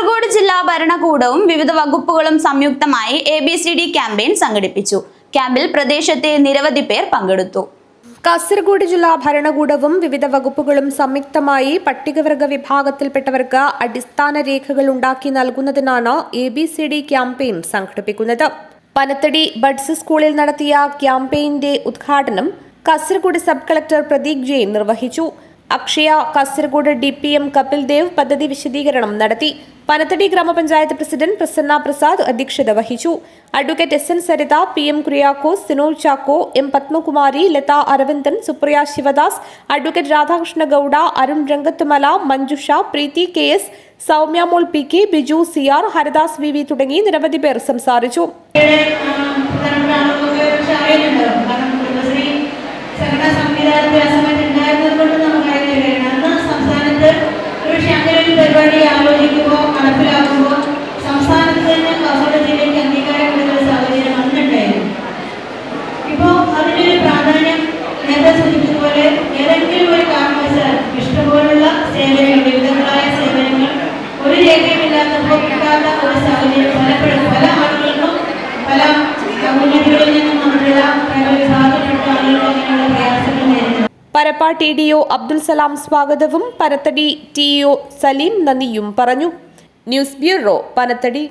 കാസർഗോഡ് ജില്ലാ ഭരണകൂടവും വിവിധ വകുപ്പുകളും സംയുക്തമായി A B C D campaign സംഘടിപ്പിച്ചു. ക്യാമ്പിൽ പ്രദേശത്തെ നിരവധി പേർ പങ്കെടുത്തു. കാസർഗോഡ് ജില്ലാ ഭരണകൂടവും വിവിധ വകുപ്പുകളും സംയുക്തമായി പട്ടികവർഗ വിഭാഗത്തിൽപ്പെട്ടവർക്ക് അടിസ്ഥാന രേഖകൾ ഉണ്ടാക്കി നൽകുന്നതിനാണ് A B C D campaign സംഘടിപ്പിക്കുന്നത്. പനത്തടി ബഡ്സ് സ്കൂളിൽ നടത്തിയ ക്യാമ്പയിന്റെ ഉദ്ഘാടനം കാസർഗോഡ് സബ് കളക്ടർ പ്രദീപ് ജെയിൻ നിർവഹിച്ചു. Akshaya Kasaragod D P M Kapil Dev പദ്ധതി വിശദീകരണം നടത്തി. പനത്തടി ഗ്രാമപഞ്ചായത്ത് പ്രസിഡന്റ് പ്രസന്ന പ്രസാദ് അധ്യക്ഷത വഹിച്ചു. Advocate S N Saritha P M Kuriakose Sinol Chacko M Padmakumari Latha Aravindan Supriya Sivadas advocate Radhakrishna Gowda Arun Rangathumala Manjusha Preethi K S Soumya mol P K Biju C R Haridas V V തുടങ്ങി നിരവധി പേർ സംസാരിച്ചു. അതിനൊരു പ്രാധാന്യം നേരത്തെ സൂചിപ്പിച്ചതുപോലെ ഏതെങ്കിലും ഒരു കാരണവശാൽ ഇഷ്ടപോലുള്ള സേവനങ്ങൾ വിവിധങ്ങളായ സേവനങ്ങൾ ഒരു രേഖയുമില്ലാത്തപ്പോൾ കിട്ടാത്ത ഒരു സാഹചര്യം പലപ്പോഴും പല ആളുകൾക്കും പല കമ്മ്യൂണിറ്റികളിൽ നിന്നും പല വിഭാഗത്തിൽപ്പെട്ട ആളുകൾ അങ്ങനെയുള്ള ഡി ഒ അബ്ദുൽ സലാം സ്വാഗതവും പനത്തടി ടി ഒ സലീം നന്ദിയും പറഞ്ഞു. News bureau Panathady.